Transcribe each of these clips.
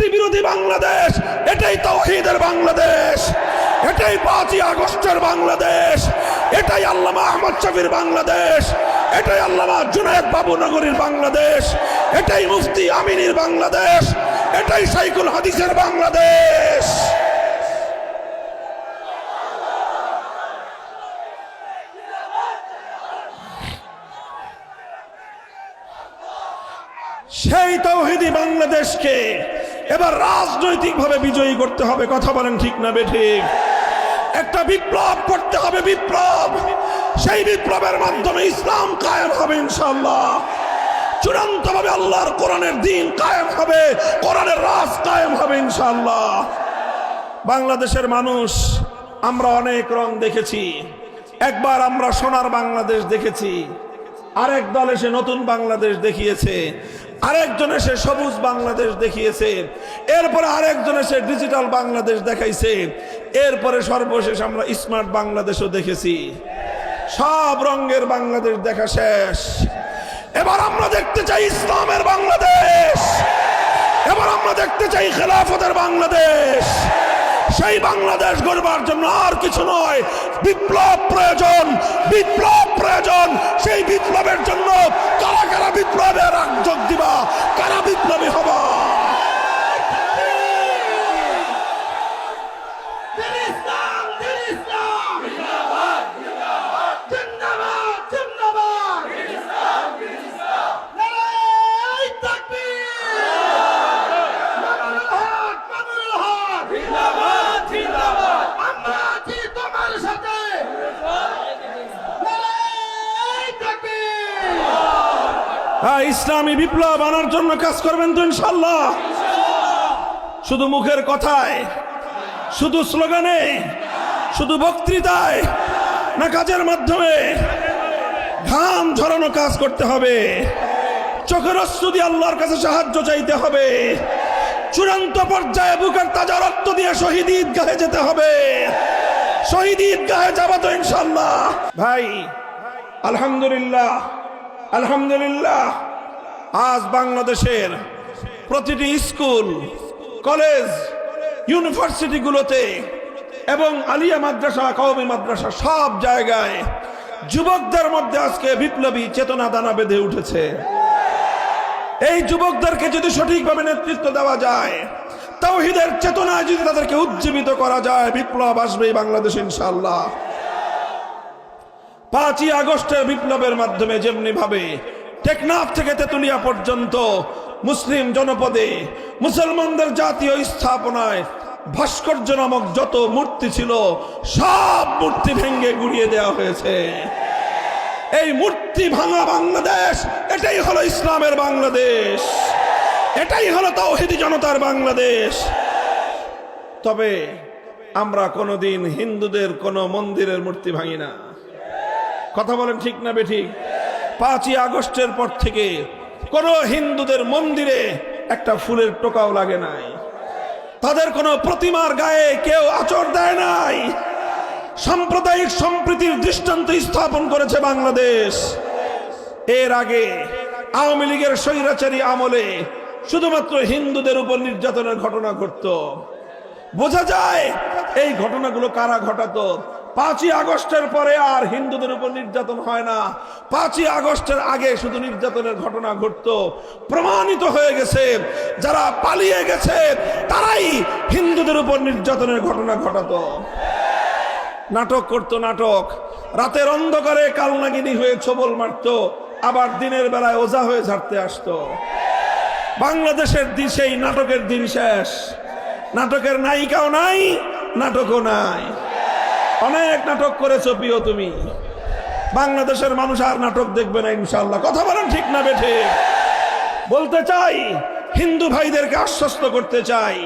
মূর্তি বিরোধী বাংলাদেশ, এটাই তৌহিদের বাংলাদেশ, এটাই পাঁচই আগস্টের বাংলাদেশ, এটাই আল্লামা আহমদ শফির বাংলাদেশ, এটাই আল্লামা জুনায়দ বাবু নগরীর বাংলাদেশ, এটাই মুফতি আমিনীর বাংলাদেশ, এটাই সাইকুল হাদিসের বাংলাদেশ। সেই তৌহিদি বাংলাদেশকে এবার রাজনৈতিকভাবে বিজয়ী করতে হবে, কথা বলেন ঠিক না বেঠিক একটা বিপ্লব করতে হবে, বিপ্লব। সেই বিপ্লবের মাধ্যমে ইসলাম কায়েম হবে ইনশাল্লাহ চূড়ান্ত ভাবে আল্লাহর কোরআনের দিন কায়েম হবে, কোরআনের রাজ কায়েম হবে ইনশাল্লাহ বাংলাদেশের মানুষ, আমরা অনেক রং দেখেছি। একবার আমরা সোনার বাংলাদেশ দেখেছি। আরেক দল এসে নতুন বাংলাদেশ দেখিয়েছে। আরেকজন এসে সবুজ বাংলাদেশ দেখিয়েছে এরপরে আরেকজন এসে ডিজিটাল বাংলাদেশ দেখাইছে এরপরে সর্বশেষ আমরা স্মার্ট বাংলাদেশও দেখেছি। সব রঙের বাংলাদেশ দেখা শেষ। এবার আমরা দেখতে চাই ইসলামের বাংলাদেশ। এবার আমরা দেখতে চাই খেলাফতের বাংলাদেশ। সেই বাংলাদেশ গড়বার জন্য আর কিছু নয়। বিপ্লব প্রয়োজন বিপ্লব প্রয়োজন। সেই বিপ্লবের জন্য কারা কারা বিপ্লবের যোগ দিবা, কারা বিপ্লবী হবা দিন ইসলাম দিন ইসলাম জিন্দাবাদ জিন্দাবাদ জিন্দাবাদ জিন্দাবাদ দিন ইসলাম দিন ইসলাম নারায়ে তাকবীর মামুনুল হক মামুনুল হক জিন্দাবাদ জিন্দাবাদ আমরা আছি তোমার সাথে নারায়ে তাকবীর হ্যাঁ ইসলামী বিপ্লব আনার জন্য কাজ করবেন তো ইনশাল্লাহ শুধু মুখের কথায়, শুধু স্লোগানে, শুধু বক্তৃতায় না কাজের মাধ্যমে ঘাম ঝরানো কাজ করতে হবে। চোখের অশ্রু দিয়ে আল্লাহর কাছে সাহায্য চাইতে হবে। চূড়ান্ত পর্যায়ে বুকের তাজা রক্ত দিয়ে শহীদ ঈদগাহে যেতে হবে। শহীদ ঈদগাহে যাব তো ইনশাল্লাহ ভাই, আলহামদুলিল্লাহ আলহামদুলিল্লাহ। আজ বাংলাদেশের প্রতিটি স্কুল, কলেজ, ইউনিভার্সিটিগুলোতে এবং আলিয়া মাদ্রাসা, কওমি মাদ্রাসা সব জায়গায় যুবকদের মধ্যে আজকে বিপ্লবী চেতনা দানা বেঁধে উঠেছে। এই যুবকদেরকে যদি সঠিকভাবে নেতৃত্ব দেওয়া যায়, তাওহিদের চেতনায় যদি তাদেরকে উজ্জীবিত করা যায়, বিপ্লব আসবে বাংলাদেশ ইনশাআল্লাহ। পাঁচই আগস্টের বিপ্লবের মাধ্যমে যেমনি ভাবে টেকনাফ থেকে তেতুলিয়া পর্যন্ত মুসলিম জনপদে মুসলমানদের জাতীয় স্থাপনায় ভাস্কর্য নামক যত মূর্তি ছিল, সব মূর্তি ভেঙ্গে গুড়িয়ে দেওয়া হয়েছে। এই মূর্তি ভাঙা বাংলাদেশ, এটাই হলো ইসলামের বাংলাদেশ। এটাই হলো তৌহিদি জনতার বাংলাদেশ। তবে আমরা কোনোদিন হিন্দুদের কোনো মন্দিরের মূর্তি ভাঙি না। কথা বলেন ঠিক না বেঠিক পাঁচই আগস্টের পর থেকে কোন হিন্দুদের মন্দিরে একটা ফুলের টোকাও লাগে নাই। তাদের কোনো প্রতিমার গায়ে কেউ আচর দেয় নাই। সাম্প্রদায়িক সম্প্রীতির দৃষ্টান্ত স্থাপন করেছে বাংলাদেশ। এর আগে আওয়ামী লীগের স্বৈরাচারী আমলে শুধুমাত্র হিন্দুদের উপর নির্যাতনের ঘটনা ঘটতো। বোঝা যায় এই ঘটনাগুলো কারা ঘটাতো? পাঁচই আগস্টের পরে আর হিন্দুদের উপর নির্যাতন হয় না। পাঁচই আগস্টের আগে শুধু নির্যাতনের ঘটনা ঘটত। প্রমাণিত হয়ে গেছে, যারা পালিয়ে গেছে, তারাই হিন্দুদের উপর নির্যাতনের ঘটনা ঘটাতো। নাটক করতো নাটক। রাতের অন্ধকারে কালনাগিনী হয়ে ছবল মারতো, আবার দিনের বেলায় ওজা হয়ে ঝাড়তে আসত। বাংলাদেশের দিন সেই নাটকের দিন শেষ। নাটকের নায়িকাও নাই, নাটকও নাই। অনেক নাটক করেছ প্রিয় তুমি। বাংলাদেশের মানুষ আর নাটক দেখবে না ইনশাল্লাহ কথা বলেন ঠিক না বেঠে বলতে চাই, হিন্দু ভাইদেরকে আশ্বস্ত করতে চাই,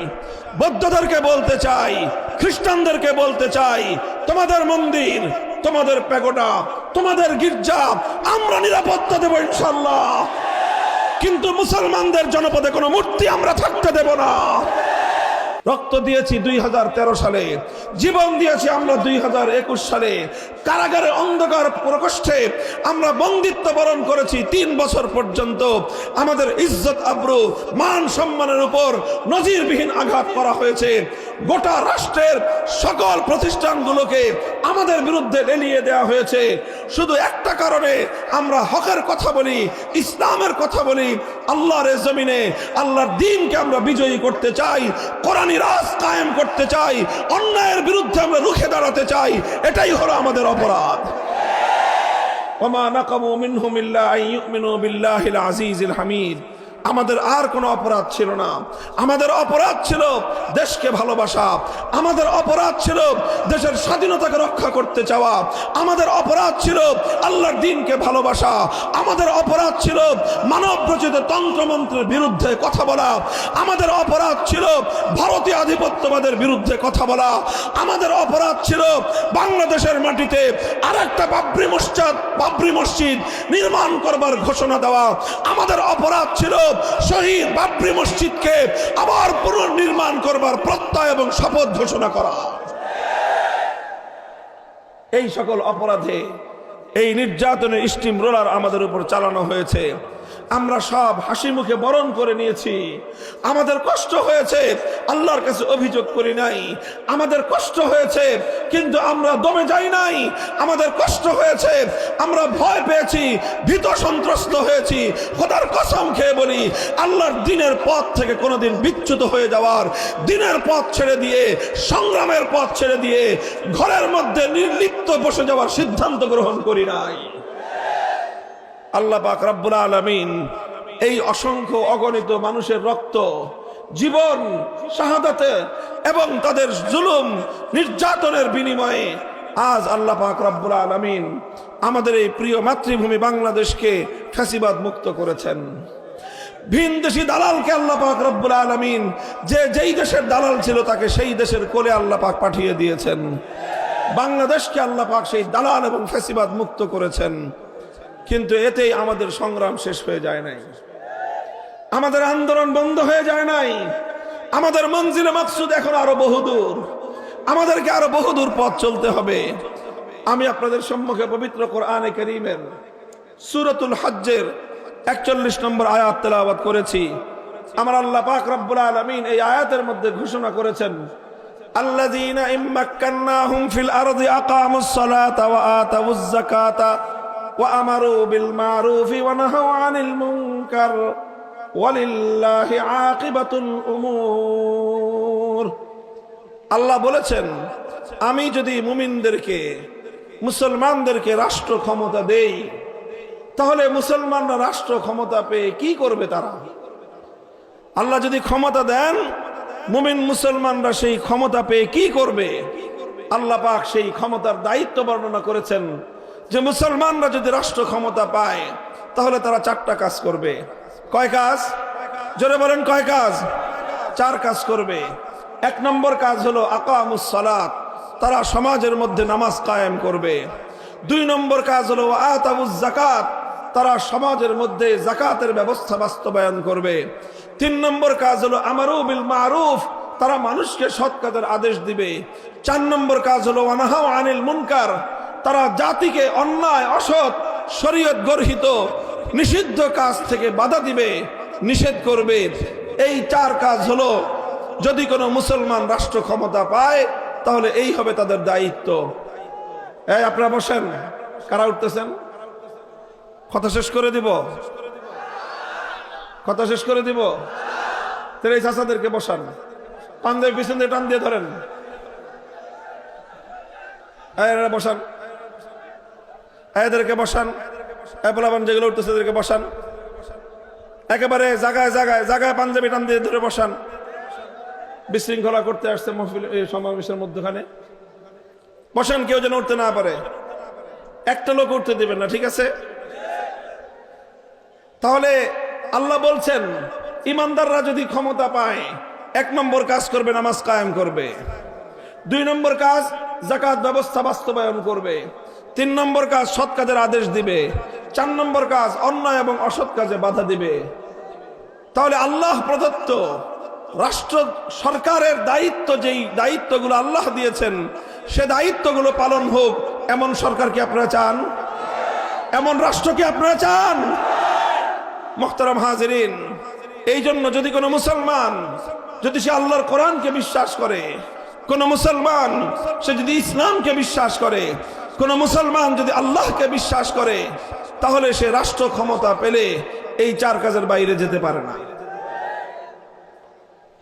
বৌদ্ধদেরকে বলতে চাই, খ্রিস্টানদেরকে বলতে চাই, তোমাদের মন্দির, তোমাদের প্যাগোটা তোমাদের গির্জা, আমরা নিরাপত্তা দেবো ইনশাল্লাহ কিন্তু মুসলমানদের জনপদে কোনো মূর্তি আমরা থাকতে দেব না। রক্ত দিয়েছি দুই হাজার তেরো সালে। জীবন দিয়েছি আমরা দুই হাজার একুশ সালে। কারাগারে অন্ধকার প্রকোষ্ঠে আমরা বন্দিত্ব বরণ করেছি তিন বছর পর্যন্ত। আমাদের ইজ্জত, আব্রু, মান সম্মানের উপর নজিরবিহীন আঘাত করা হয়েছে। গোটা রাষ্ট্রের সকল প্রতিষ্ঠানগুলোকে আমাদের বিরুদ্ধে লেলিয়ে দেওয়া হয়েছে। শুধু একটা কারণে আমরা হকের কথা বলি, ইসলামের কথা বলি, আল্লাহর জমিনে আল্লাহর দিনকে আমরা বিজয়ী করতে চাই, কোরআনী রাজ কায়েম করতে চাই, অন্যায়ের বিরুদ্ধে আমরা রুখে দাঁড়াতে চাই, এটাই হলো আমাদের অপরাধ ওমা নাকামু মিনহুম ইল্লা আন ইউমিনু বিল্লাহিল আজিজিল হামিদ আমাদের আর কোনো অপরাধ ছিল না। আমাদের অপরাধ ছিল দেশকে ভালোবাসা। আমাদের অপরাধ ছিল দেশের স্বাধীনতাকে রক্ষা করতে চাওয়া। আমাদের অপরাধ ছিল আল্লাহর দিনকে ভালোবাসা। আমাদের অপরাধ ছিল মানব রচিত তন্ত্রমন্ত্রের বিরুদ্ধে কথা বলা। আমাদের অপরাধ ছিল ভারতীয় আধিপত্যবাদের বিরুদ্ধে কথা বলা। আমাদের অপরাধ ছিল বাংলাদেশের মাটিতে আরেকটা বাবরি মসজিদ বাবরি মসজিদ নির্মাণ করবার ঘোষণা দেওয়া। আমাদের অপরাধ ছিল শহীদ বাবরি মসজিদকে আবার পুনর্নির্মাণ করবার প্রত্যয় এবং শপথ ঘোষণা করা। এই সকল অপরাধে, এই নির্যাতনের স্টিম রোলার আমাদের উপর চালানো হয়েছে। আমরা সব হাসি মুখে বরণ করে নিয়েছি। আমাদের কষ্ট হয়েছে, আল্লাহর কাছে অভিযোগ করি নাই। আমাদের কষ্ট হয়েছে, কিন্তু আমরা দমে যাই নাই। আমাদের কষ্ট হয়েছে, আমরা ভয় পেয়েছি, ভীত সন্ত্রস্ত হয়েছি। খোদার কসম খেয়ে বলি, আল্লাহর দিনের পথ থেকে কোনোদিন বিচ্যুত হয়ে যাওয়ার, দিনের পথ ছেড়ে দিয়ে, সংগ্রামের পথ ছেড়ে দিয়ে, ঘরের মধ্যে নির্লিপ্ত বসে যাওয়ার সিদ্ধান্ত গ্রহণ করি নাই। আল্লাহ পাক রব্বুল আলমিন এই অসংখ্য অগণিত মানুষের রক্ত, জীবন, শাহাদাতে এবং তাদের জুলুম নির্যাতনের বিনিময়ে আজ আল্লাহ পাক রব্বুল আলমিন আমাদের এই প্রিয় মাতৃভূমি বাংলাদেশকে ফাঁসিবাদ মুক্ত করেছেন। ভিন দেশি দালালকে আল্লাহ পাক রব্বুল আলমিন যে যেই দেশের দালাল ছিল তাকে সেই দেশের কোলে আল্লাহ পাক পাঠিয়ে দিয়েছেন। বাংলাদেশকে আল্লাহ পাক সেই দালাল এবং ফেসিবাদ মুক্ত করেছেন। কিন্তু এতেই আমাদের সংগ্রাম শেষ হয়ে যায় নাই। আমাদের আন্দোলন বন্ধ হয়ে যায় নাই। আমাদের মঞ্জিল মাকসুদ এখন আরও বহুদূর। আমাদেরকে আরও বহুদূর পথ চলতে হবে। আমি আপনাদের সম্মুখে পবিত্র কোরআনে করিমের সুরতুল হজ্জের একচল্লিশ নম্বর আয়াত তেলাবাদ করেছি। আমার আল্লাহ পাক রব্বুল আলমিন এই আয়াতের মধ্যে ঘোষণা করেছেন আল্লাহ ফিল আরদি আকামুস সালাতা ওয়া আতাউয-যাকাতা وأمروا بالمعروف ونهوا عن المنكر ولله عاقبة الأمور আল্লাহ বলেছেন আমি যদি মুমিনদেরকে মুসলমানদেরকে রাষ্ট্র ক্ষমতা দেই তাহলে মুসলমানরা রাষ্ট্র ক্ষমতা পেয়ে কি করবে তারা আল্লাহ যদি ক্ষমতা দেন মুমিন মুসলমানরা সেই ক্ষমতা পেয়ে কি করবে আল্লাহ পাক সেই ক্ষমতার দায়িত্ব বর্ণনা করেছেন যে মুসলমানরা যদি রাষ্ট্র ক্ষমতা পায়, তাহলে তারা চারটা কাজ করবে। কয় কাজ? জোরে বলেন, কয় কাজ? চার কাজ করবে। এক নম্বর কাজ হলো আকামুসলাত তারা সমাজের মধ্যে নামাজ কায়েম করবে। দুই নম্বর কাজ হলো আতাবুজ জাকাত তারা সমাজের মধ্যে জাকাতের ব্যবস্থা বাস্তবায়ন করবে। তিন নম্বর কাজ হলো আমারু বিল মারুফ, তারা মানুষকে সৎ আদেশ দিবে। চার নম্বর কাজ হলো অনাহাও আনিল মুনকার তারা জাতিকে অন্যায়, অসৎ, শরীয়ত গর্হিত, নিষিদ্ধ কাজ থেকে বাধা দিবে, নিষেধ করবে। এই চার কাজ হলো, যদি কোনো মুসলমান রাষ্ট্র ক্ষমতা পায়, তাহলে এই হবে তাদের দায়িত্ব। এই আপনারা বসেন। কারা উঠতেছেন? কথা শেষ করে দিব? কথা শেষ করে দিব? তাহলে এই চাষাদেরকে বসান। পান্দের পিছন দিয়ে টান দিয়ে ধরেন। বসান। এদেরকে বসান। এপলাবান যেগুলো উঠতেছে এদেরকে বসান। একেবারে জায়গায় জায়গায় জায়গায় পাঞ্জাবি টান দিয়ে ধরে বসান। বিশৃঙ্খলা করতে আসছে মহফিল এই সমাবেশের মধ্যখানে। বসান, কেউ যেন উঠতে না পারে। একটা লোক উঠতে দেবেন না, ঠিক আছে? তাহলে আল্লাহ বলছেন, ইমানদাররা যদি ক্ষমতা পায়, এক নম্বর কাজ করবে, নামাজ কায়েম করবে। দুই নম্বর কাজ জাকাত ব্যবস্থা বাস্তবায়ন করবে। তিন নম্বর কাজ সৎ কাজের আদেশ দিবে। চার নম্বর কাজ অন্যায় এবং অসৎ কাজে বাধা দিবে। তাহলে আল্লাহ প্রদত্ত রাষ্ট্র সরকারের দায়িত্ব যেই দায়িত্বগুলো আল্লাহ দিয়েছেন, সে দায়িত্বগুলো পালন হোক। এমন সরকার কি আপনারা চান? এমন রাষ্ট্র কি আপনারা চান? মোহতারাম হাজিরিন, এই জন্য যদি কোনো মুসলমান যদি সে আল্লাহর কোরআনকে বিশ্বাস করে, কোন মুসলমান সে যদি ইসলামকে বিশ্বাস করে কোন মুসলমান যদি আল্লাহকে বিশ্বাস করে, তাহলে সে রাষ্ট্র ক্ষমতা পেলে এই চার কাজের বাইরে যেতে পারে না।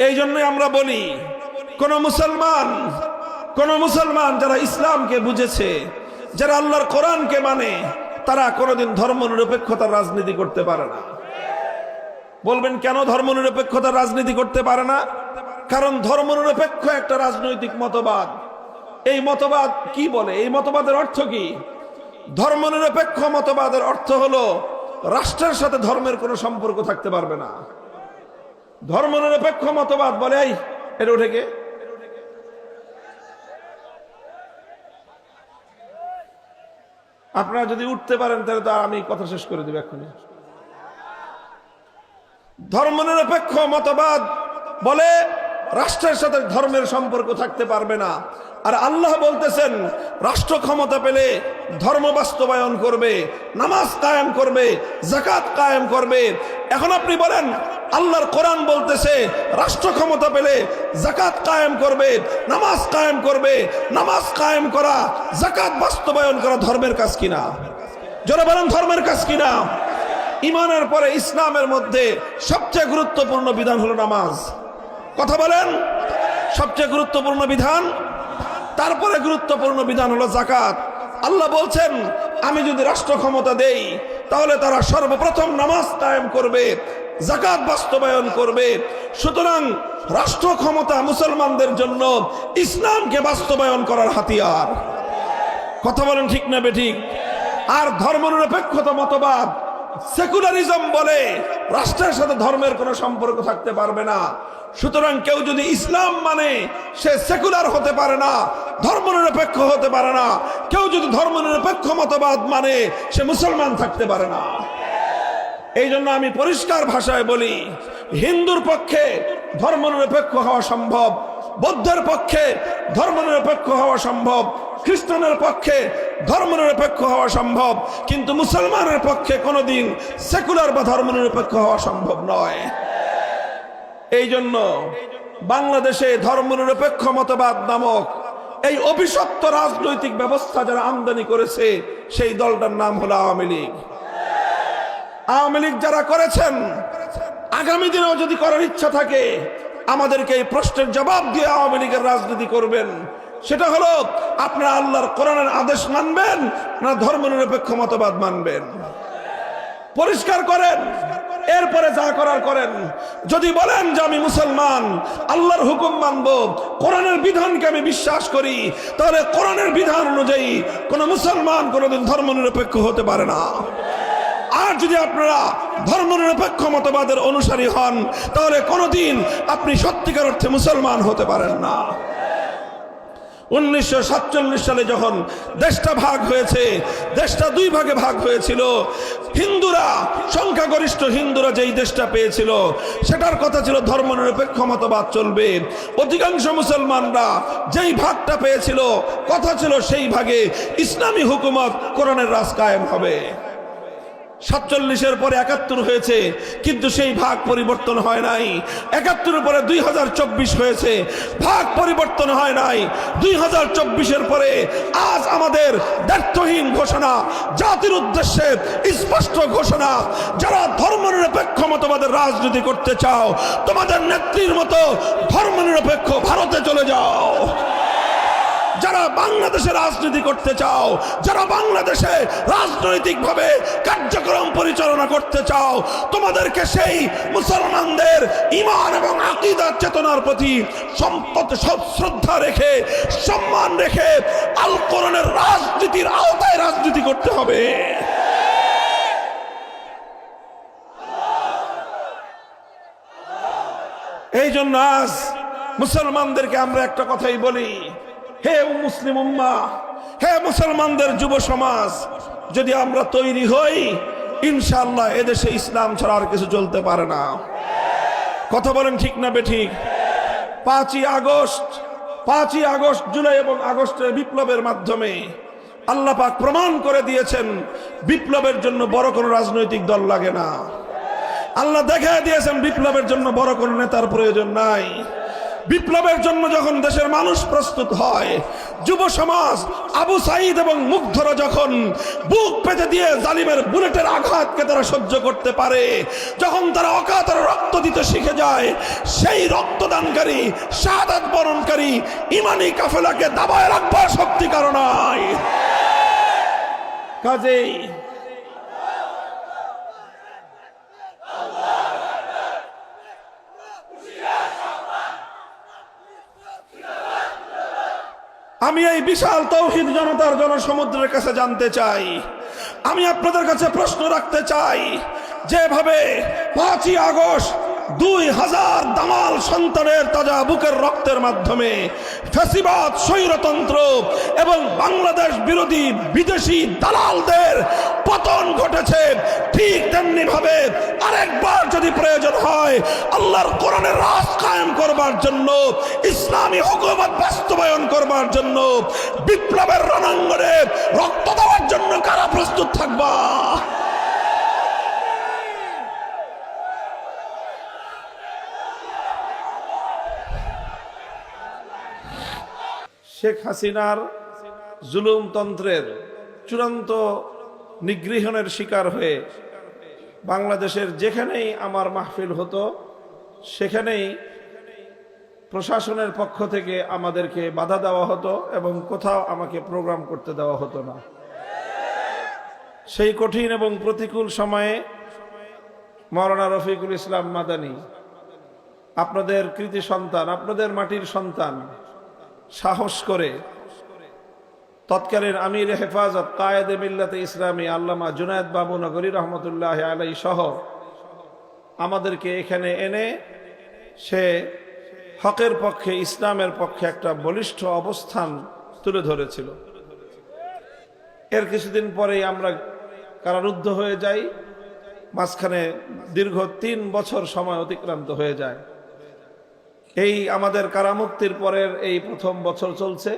এই জন্য আমরা বলি, কোন মুসলমান কোন মুসলমান যারা ইসলামকে বুঝেছে, যারা আল্লাহর কোরআনকে মানে তারা কোনোদিন ধর্ম নিরপেক্ষতার রাজনীতি করতে পারে না। বলবেন, কেন ধর্ম নিরপেক্ষতার রাজনীতি করতে পারে না? কারণ ধর্ম নিরপেক্ষ একটা রাজনৈতিক মতবাদ এই মতবাদ কি বলে? এই মতবাদের অর্থ কি? ধর্ম নিরপেক্ষ মতবাদের অর্থ হলো, রাষ্ট্রের সাথে ধর্মের কোনো সম্পর্ক থাকতে পারবে না। ধর্ম নিরপেক্ষ মতবাদ বলে, এই আপনারা যদি উঠতে পারেন, তাহলে তো আমি কথা শেষ করে দেবো এক্ষুনি। ধর্মনিরপেক্ষ মতবাদ বলে, রাষ্ট্রের সাথে ধর্মের সম্পর্ক থাকতে পারবে না। আর আল্লাহ বলতেছেন, রাষ্ট্র ক্ষমতা পেলে ধর্ম বাস্তবায়ন করবে, নামাজ কায়েম করবে জাকাত কায়েম করবে। এখন আপনি বলেন, আল্লাহর কোরআন বলতেছে, রাষ্ট্র ক্ষমতা পেলে জাকাত কায়েম করবে, নামাজ কায়েম করবে। নামাজ কায়েম করা জাকাত বাস্তবায়ন করা ধর্মের কাজ কিনা? যারা বলেন, ধর্মের কাজ কিনা? ইমানের পরে ইসলামের মধ্যে সবচেয়ে গুরুত্বপূর্ণ বিধান হলো নামাজ। কথা বলেন? সবচেয়ে গুরুত্বপূর্ণ বিধান? তারপরে গুরুত্বপূর্ণ বিধান হলো জাকাত আল্লাহ বলছেন, আমি যদি রাষ্ট্র ক্ষমতা দেই, তাহলে তারা সর্বপ্রথম নামাজ কায়েম করবে জাকাত বাস্তবায়ন করবে। সুতরাং রাষ্ট্র ক্ষমতা মুসলমানদের জন্য ইসলামকে বাস্তবায়ন করার হাতিয়ার। কথা বলেন ঠিক না বেঠিক? আর ধর্মনিরপেক্ষতা মতবাদ, সেকুলারিজম বলে রাষ্ট্রের সাথে ধর্মের কোনো সম্পর্ক থাকতে পারবে না। সুতরাং কেউ যদি ইসলাম মানে সে সেকুলার হতে পারে না, ধর্মনিরপেক্ষ হতে পারে না, কেউ যদি ধর্মনিরপেক্ষ মতবাদ মানে সে মুসলমান থাকতে পারে না। এই জন্য আমি পরিষ্কার ভাষায় বলি, হিন্দুর পক্ষে ধর্মনিরপেক্ষ হওয়া সম্ভব, বৌদ্ধের পক্ষে ধর্মনিরপেক্ষ হওয়া সম্ভব, খ্রিস্টানের পক্ষে ধর্মনিরপেক্ষ হওয়া সম্ভব, কিন্তু মুসলমানের পক্ষে কোনোদিন সেকুলার বা ধর্মনিরপেক্ষ হওয়া সম্ভব নয়। এই জন্য বাংলাদেশে ধর্মনিরপেক্ষ মতবাদ নামক এই অভিশপ্ত রাজনৈতিক ব্যবস্থা যারা আমদানি করেছে, সেই দলটার নাম হলো আওয়ামী লীগ। আওয়ামী লীগ যারা করেছেন, আগামী দিনেও যদি করার ইচ্ছা থাকে, আমাদেরকে এই প্রশ্নের জবাব দিয়ে আওয়ামী লীগের রাজনীতি করবেন। সেটা হলো, আপনারা আল্লাহর কোরআনের আদেশ মানবেন, না ধর্মনিরপেক্ষ মতবাদ মানবেন। পরিষ্কার করেন এরপরে যা করার করেন। যদি বলেন যে আমি মুসলমান, আল্লাহর হুকুম মানব, কোরআনের বিধানকে আমি বিশ্বাস করি, তাহলে কোরআনের বিধান অনুযায়ী কোন মুসলমান কোনোদিন ধর্মনিরপেক্ষ হতে পারে না। আর যদি আপনারা ধর্মনিরপেক্ষ মতবাদের অনুসারী হন, তাহলে কোনোদিন আপনি সত্যিকার অর্থে মুসলমান হতে পারেন না। উনিশশো সাতচল্লিশ সালে যখন দেশটা ভাগ হয়েছে, দেশটা দুই ভাগে ভাগ হয়েছিল, হিন্দুরা, সংখ্যাগরিষ্ঠ হিন্দুরা যেই দেশটা পেয়েছিল, সেটার কথা ছিল ধর্মনিরপেক্ষ মতবাদ চলবে। অধিকাংশ মুসলমানরা যেই ভাগটা পেয়েছিল, কথা ছিল সেই ভাগে ইসলামী হুকুমত কোরআনের রাজ কায়েম হবে। সাতচল্লিশের পরে একাত্তর হয়েছে, কিন্তু সেই ভাগ পরিবর্তন হয় নাই। একাত্তরের পরে দুই হাজার চব্বিশ হয়েছে, ভাগ পরিবর্তন হয় নাই। দুই হাজার চব্বিশের পরে আজ আমাদের ব্যর্থহীন ঘোষণা, জাতির উদ্দেশ্যে স্পষ্ট ঘোষণা, যারা ধর্মনিরপেক্ষ মতবাদের রাজনীতি করতে চাও, তোমাদের নেত্রীর মতো ধর্মনিরপেক্ষ ভারতে চলে যাও। যারা বাংলাদেশে রাজনীতি করতে চাও, যারা বাংলাদেশে রাজনৈতিকভাবে কার্যক্রম পরিচালনা করতে চাও, তোমাদেরকে সেই মুসলমানদের ইমান এবং আকিদার চেতনার প্রতি সম্পদ, সব শ্রদ্ধা রেখে, সম্মান রেখে আল কোরআনের রাজনীতির আওতায় রাজনীতি করতে হবে। এই জন্য আজ মুসলমানদেরকে আমরা একটা কথাই বলি হে মুসলিম উম্মা, হে মুসলমানদের যুব সমাজ, যদি আমরা তৈরি হই ইনশাল্লাহ এদেশে ইসলাম ছাড়া আর কিছু চলতে পারে না। কথা বলেন ঠিক না বেঠিক? পাঁচই আগস্ট পাঁচই আগস্ট, জুলাই এবং আগস্টের বিপ্লবের মাধ্যমে আল্লাহ পাক প্রমাণ করে দিয়েছেন, বিপ্লবের জন্য বড় কোনো রাজনৈতিক দল লাগে না। আল্লাহ দেখা দিয়েছেন, বিপ্লবের জন্য বড় কোনো নেতার প্রয়োজন নাই। বিপ্লবের জন্য যখন দেশের মানুষ প্রস্তুত হয়, যুব সমাজ, আবু সাইদ এবং মুগ্ধরা যখন বুক পেতে দিয়ে জালিমের বুলেটের আঘাতকে তারা সহ্য করতে পারে, যখন তারা অকাতর রক্ত দিতে শিখে যায়, সেই রক্তদানকারী, শাহাদাত বরণকারী, ইমানি কাফেলাকে দাবায় রাখবার শক্তি কারণায় কাজেই আমি এই বিশাল তৌহিদ জনতার জনসমুদ্রের কাছে জানতে চাই। আমি আপনাদের কাছে প্রশ্ন রাখতে চাই, যেভাবে পাঁচই আগস্ট দুই হাজার দামাল সন্তানের তাজা বুকের রক্তের মাধ্যমে ফেসিবাদ স্বৈরতন্ত্র এবং বাংলাদেশ বিরোধী বিদেশি দালালদের পতন ঘটেছে ঠিক তেমনি ভাবে আরেকবার যদি প্রয়োজন হয়, আল্লাহর কোরআনের রাজ কায়েম করবার জন্য, ইসলামী হুকুমত বাস্তবায়ন করবার জন্য, বিপ্লবের রণাঙ্গনে রক্ত দেওয়ার জন্য কারা প্রস্তুত থাকবা? শেখ হাসিনার জুলুমতন্ত্রের চূড়ান্ত নিগৃহণের শিকার হয়ে বাংলাদেশের যেখানেই আমার মাহফিল হতো, সেখানেই প্রশাসনের পক্ষ থেকে আমাদেরকে বাধা দেওয়া হতো এবং কোথাও আমাকে প্রোগ্রাম করতে দেওয়া হতো না। সেই কঠিন এবং প্রতিকূল সময়ে মৌলানা রফিকুল ইসলাম মাদানী, আপনাদের কৃতি সন্তান, আপনাদের মাটির সন্তান সাহস করে তৎকালীন আমির হেফাজত কায়েদে মিল্লাতে ইসলামী আল্লামা জুনায়দ বাবু নগরী রহমতুল্লাহ আলাই সহ আমাদেরকে এখানে এনে সে হকের পক্ষে, ইসলামের পক্ষে একটা বলিষ্ঠ অবস্থান তুলে ধরেছিল। এর কিছুদিন পরেই আমরা কারারুদ্ধ হয়ে যাই, মাঝখানে দীর্ঘ তিন বছর সময় অতিক্রান্ত হয়ে যায়। এই আমাদের কারামুক্তির পরের এই প্রথম বছর চলছে।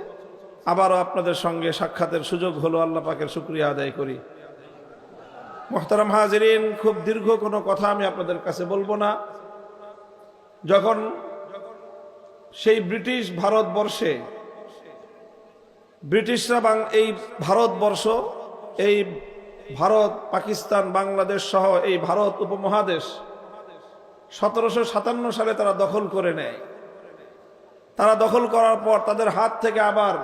আবারও আপনাদের সঙ্গে সাক্ষাতের সুযোগ হলো, আল্লাহ পাকের শুক্রিয়া আদায় করি। মোহতারাম হাজিরিন, খুব দীর্ঘ কোনো কথা আমি আপনাদের কাছে বলব না। যখন সেই ব্রিটিশ ভারতবর্ষে, ব্রিটিশরা বাং, এই ভারতবর্ষ, এই ভারত, পাকিস্তান, বাংলাদেশ সহ এই ভারত উপমহাদেশ সতেরোশো সাতান্ন সালে তারা দখল করে নেয়। তারা দখল করার পর তাদের হাত থেকে আবার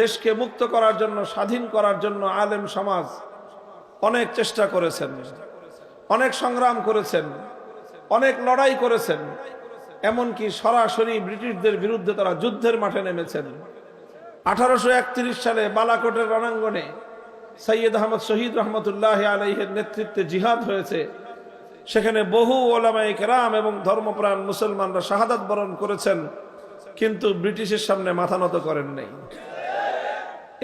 দেশকে মুক্ত করার জন্য, স্বাধীন করার জন্য আলেম সমাজ অনেক চেষ্টা করেছেন, অনেক সংগ্রাম করেছেন, অনেক লড়াই করেছেন। এমনকি সরাসরি ব্রিটিশদের বিরুদ্ধে তারা যুদ্ধের মাঠে নেমেছেন। আঠারোশো একত্রিশ সালে বালাকোটের রণাঙ্গনে সৈয়দ আহমদ শহীদ রহমতুল্লাহ আলহের নেতৃত্বে জিহাদ হয়েছে। সেখানে বহু ওলামাই কেরাম এবং ধর্মপ্রাণ মুসলমানরা শাহাদাত বরণ করেছেন, কিন্তু ব্রিটিশের সামনে মাথা নত করেন নাই।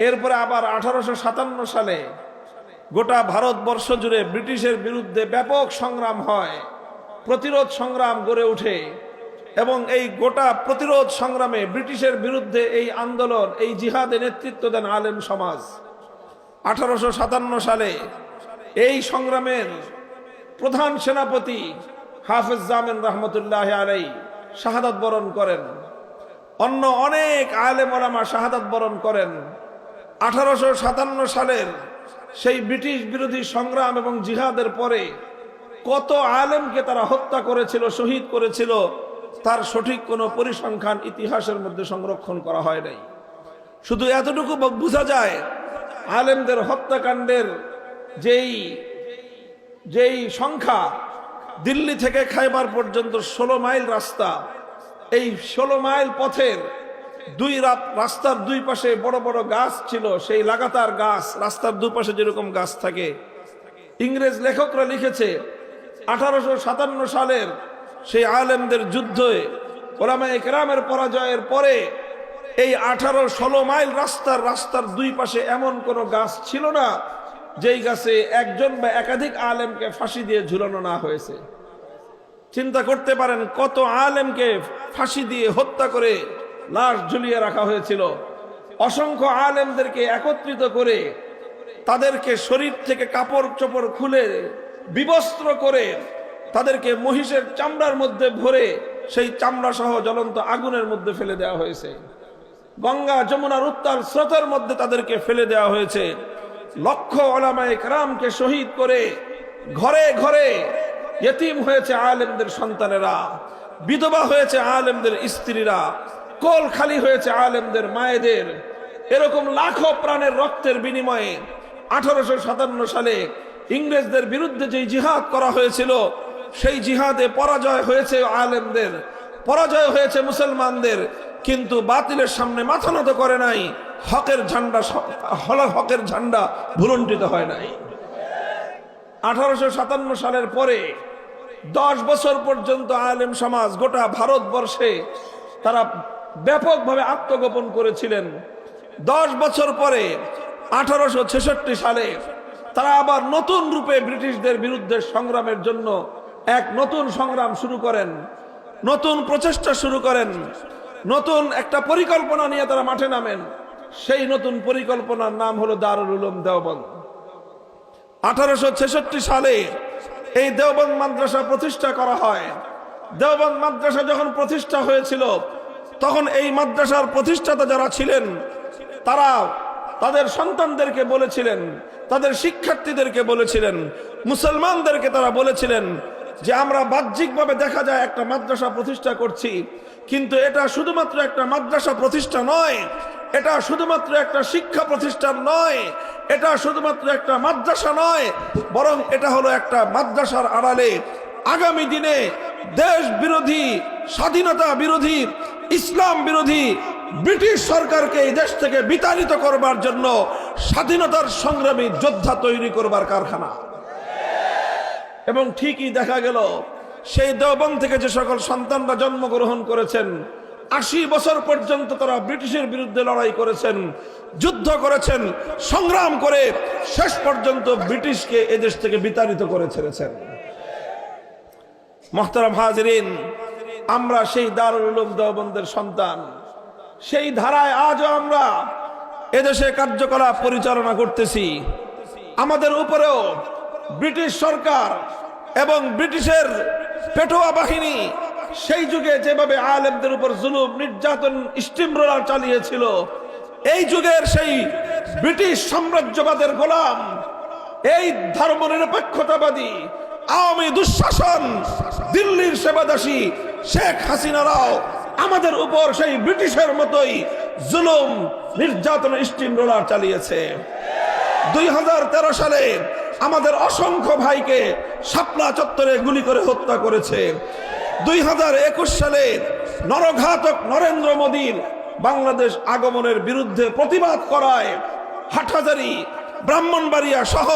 এরপরে আবার আঠারোশো সাতান্ন সালে গোটা ভারতবর্ষ জুড়ে ব্রিটিশের বিরুদ্ধে ব্যাপক সংগ্রাম হয়, প্রতিরোধ সংগ্রাম গড়ে ওঠে এবং এই গোটা প্রতিরোধ সংগ্রামে ব্রিটিশের বিরুদ্ধে এই আন্দোলন, এই জিহাদে নেতৃত্ব দেন আলেম সমাজ। আঠারোশো সাতান্ন সালে এই সংগ্রামের প্রধান সেনাপতি হাফেজ জামেন রহমতুল্লাহ আলাই শাহাদাত বরণ করেন। অন্য অনেক আলেম শাহাদাত বরণ করেন। আঠারোশো সাতান্ন সালের সেই ব্রিটিশ বিরোধী সংগ্রাম এবং জিহাদের পরে কত আলেমকে তারা হত্যা করেছিল, শহীদ করেছিল, তার সঠিক কোনো পরিসংখ্যান ইতিহাসের মধ্যে সংরক্ষণ করা হয় নাই। শুধু এতটুকু বোঝা যায়, আলেমদের হত্যাকাণ্ডের যেই যেই সংখ্যা দিল্লি থেকে খাইবার পর্যন্ত ষোলো মাইল রাস্তা, এই ষোলো মাইল পথের দুই রাস্তার দুই পাশে বড় বড় গাছ ছিল, সেই লাগাতার গাছ, রাস্তার দুপাশে যেরকম গাছ থাকে। ইংরেজ লেখকরা লিখেছে, আঠারোশো সাতান্ন সালের সেই আলেমদের যুদ্ধে ওলামা একরামের পরাজয়ের পরে এই আঠারো ষোলো মাইল রাস্তার রাস্তার দুই পাশে এমন কোনো গাছ ছিল না যেই গাছে একজন বা একাধিক আলেমকে ফাঁসি দিয়ে ঝুলানো না হয়েছে। চিন্তা করতে পারেন কত আলেমকে ফাঁসি দিয়ে হত্যা করে লাশ ঝুলিয়ে রাখা হয়েছিল। অসংখ্য আলেমদেরকে একত্রিত করে তাদেরকে শরীর থেকে কাপড় চোপড় খুলে বিবস্ত্র করে তাদেরকে মহিষের চামড়ার মধ্যে ভরে সেই চামড়া সহ জ্বলন্ত আগুনের মধ্যে ফেলে দেওয়া হয়েছে। গঙ্গা যমুনার উত্তাল স্রোতের মধ্যে তাদেরকে ফেলে দেওয়া হয়েছে। লক্ষ ওলামায়ে কেরামকে শহীদ করে ঘরে ঘরে ইয়েতিম হয়েছে আলেমদের সন্তানেরা, বিধবা হয়েছে আলেমদের স্ত্রীরা, কোল খালি হয়েছে আলেমদের মায়েদের। এরকম লাখো প্রাণের রক্তের বিনিময়ে আঠারোশো সাতান্ন সালে ইংরেজদের বিরুদ্ধে যে জিহাদ করা হয়েছিল, সেই জিহাদে পরাজয় হয়েছে আলেমদের, পরাজয় হয়েছে মুসলমানদের, কিন্তু বাতিলের সামনে মাথা নত করে নাই। হকের ঝান্ডা হকের ঝান্ডা ভুলুণ্ঠিত হয় নাই। আঠারোশো সাতান্ন সালের পরে দশ বছর পর্যন্ত আলেম সমাজ গোটা ভারতবর্ষে তারা ব্যাপকভাবে আত্মগোপন করেছিলেন। দশ বছর পরে আঠারোশো ছেষট্টি সালে তারা আবার নতুন রূপে ব্রিটিশদের বিরুদ্ধে সংগ্রামের জন্য এক নতুন সংগ্রাম শুরু করেন, নতুন প্রচেষ্টা শুরু করেন, নতুন একটা পরিকল্পনা নিয়ে তারা মাঠে নামেন। সেই নতুন পরিকল্পনার নাম হলো দারুল উলুম দেওবন্দ। আঠারোশো ছেষট্টি সালে এই দেওবন্দ মাদ্রাসা প্রতিষ্ঠা করা হয়। দেওবন্দ মাদ্রাসা যখন প্রতিষ্ঠা হয়েছিল, তখন এই মাদ্রাসার প্রতিষ্ঠাতা যারা ছিলেন, তারা তাদের সন্তানদেরকে বলেছিলেন, তাদের শিক্ষার্থীদেরকে বলেছিলেন, মুসলমানদেরকে তারা বলেছিলেন যে, আমরা বাহ্যিকভাবে দেখা যায় একটা মাদ্রাসা প্রতিষ্ঠা করছি কিন্তু এটা শুধুমাত্র একটা মাদ্রাসা প্রতিষ্ঠা নয়, এটা শুধুমাত্র একটা শিক্ষা প্রতিষ্ঠান নয়, এটা শুধুমাত্র একটা মাদ্রাসা নয়, বরং এটা হলো একটা মাদ্রাসার আড়ালে আগামী দিনে দেশ বিরোধী, স্বাধীনতা বিরোধী, ইসলাম বিরোধী, ব্রিটিশ সরকারকে এই দেশ থেকে বিতাড়িত করবার জন্য স্বাধীনতার সংগ্রামী যোদ্ধা তৈরি করবার কারখানা। এবং ঠিকই দেখা গেল সেই দেওবন থেকে যে সকল সন্তানরা জন্মগ্রহণ করেছেন, আশি বছর পর্যন্ত তারা ব্রিটিশের বিরুদ্ধে লড়াই করেছেন, যুদ্ধ করেছেন, সংগ্রাম করে শেষ পর্যন্ত ব্রিটিশকে এদেশ থেকে বিতাড়িত করে ছেড়েছেন। মোহতারাম হাজরিন, আমরা সেই দারুল উলুম সন্তান। সেই ধারায় আজও আমরা এদেশে কার্যকলাপ পরিচালনা করতেছি। আমাদের উপরেও ব্রিটিশ সরকার এবং ব্রিটিশের পেটোয়া বাহিনী সেই যুগে যেভাবে আলেমদের উপর জুলুম, নির্যাতন স্টিমরোলার চালিয়েছিল, এই যুগের সেই ব্রিটিশ সাম্রাজ্যবাদের গোলাম, এই ধর্মনিরপেক্ষতাবাদী, আওয়ামী দুঃশাসন, দিল্লির সেবাদাসী শেখ হাসিনারাও আমাদের উপর সেই ব্রিটিশের মতোই জুলুম, নির্যাতন স্টিম রোলার চালিয়েছে। দুই হাজার তেরো সালে আমাদের অসংখ্য ভাইকে শাপলা চত্বরে গুলি করে হত্যা করেছে। দুই হাজার একুশ সালে নরঘাতক নরেন্দ্র মোদীর বাংলাদেশ আগমনের বিরুদ্ধে প্রতিবাদ করায় হাটহাজারি, ব্রাহ্মণবাড়িয়া সহ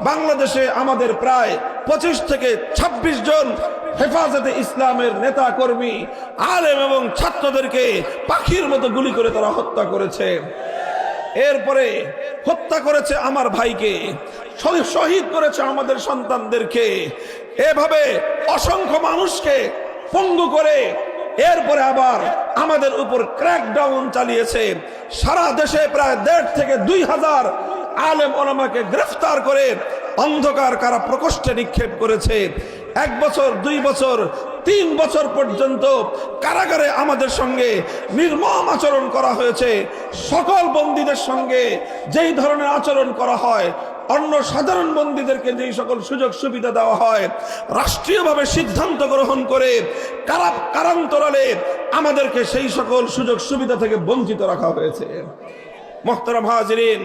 বাংলাদেশে আমাদের প্রায় পঁচিশ থেকে ২৬ জন হেফাজতে ইসলামের নেতা কর্মী আলেম এবং ছাত্রদেরকে পাখির মতো গুলি করে তারা হত্যা করেছে। এরপরে হত্যা করেছে আমার ভাইকে। শহীদ করেছে আমাদের সন্তানদেরকে। এভাবে অসংখ্য মানুষকে পঙ্গু করে এরপরে আবার আমাদের উপর ক্র্যাকডাউন চালিয়েছে। সারা দেশে প্রায় দেড় থেকে দুই হাজার আলেম ওলামাকে গ্রেফতার করে অন্ধকার কারা প্রকোষ্ঠে নিক্ষেপ করেছে। এক বছর, দুই বছর, তিন বছর পর্যন্ত কারাগারে আমাদের সঙ্গে নির্মম আচরণ করা হয়েছে। সকল বন্দীদের সঙ্গে যেই ধরনের আচরণ করা হয় অন্য সাধারণ বন্দীদেরকে যেই সকল সুযোগ সুবিধা দেওয়া হয়, রাষ্ট্রীয়ভাবে সিদ্ধান্ত গ্রহণ করে কারা, কারান্তরালে আমাদেরকে সেই সকল সুযোগ সুবিধা থেকে বঞ্চিত রাখা হয়েছে। মোহতারাম হাজরিন।